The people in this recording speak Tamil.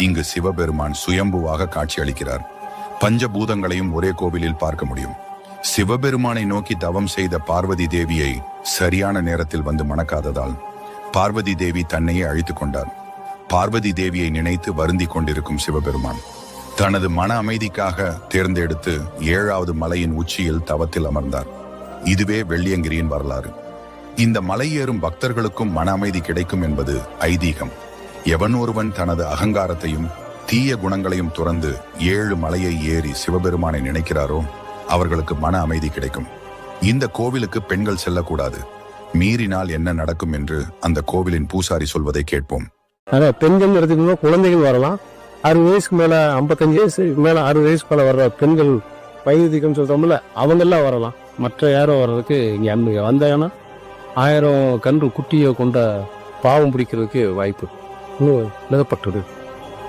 இங்கு சிவபெருமான் சுயம்புவாக காட்சியளிக்கிறார். பஞ்சபூதங்களையும் ஒரே கோவிலில் பார்க்க முடியும். சிவபெருமானை நோக்கி தவம் செய்த பார்வதி தேவியை சரியான நேரத்தில் வந்து மணக்காததால் பார்வதி தேவி தன்னையே அழித்துக் கொண்டார். பார்வதி தேவியை நினைத்து வருந்தி கொண்டிருக்கும் சிவபெருமான் தனது மன அமைதிக்காக தேர்ந்தெடுத்து ஏழாவது மலையின் உச்சியில் தவத்தில் அமர்ந்தார். இதுவே வெள்ளியங்கிரியின் வரலாறு. இந்த மலை ஏறும் பக்தர்களுக்கும் மன அமைதி கிடைக்கும் என்பது ஐதீகம். எவன் ஒருவன் தனது அகங்காரத்தையும் தீய குணங்களையும் துறந்து ஏழு மலையை ஏறி சிவபெருமானை நினைக்கிறாரோ அவர்களுக்கு மன அமைதி கிடைக்கும். இந்த கோவிலுக்கு பெண்கள் செல்லக்கூடாது. மீறினால் என்ன நடக்கும் என்று அந்த கோவிலின் பூசாரி சொல்வதை கேட்போம். அதான் பெண்கள் எடுத்துக்கணும் குழந்தைகள் வரலாம். அறுபது வயசுக்கு மேல ஐம்பத்தஞ்சு வயசு மேல அறுபது வயசுக்கு மேல வர்ற பெண்கள் வயதிகம் சொல்றோம்ல அவங்க எல்லாம் வரலாம். மற்ற யாரும் வர்றதுக்கு இங்கே அங்க வந்தாங்கன்னா ஆயிரம் கன்று குட்டியை கொண்ட பாவம் பிடிக்கிறதுக்கு வாய்ப்பு. होय लग पट्टू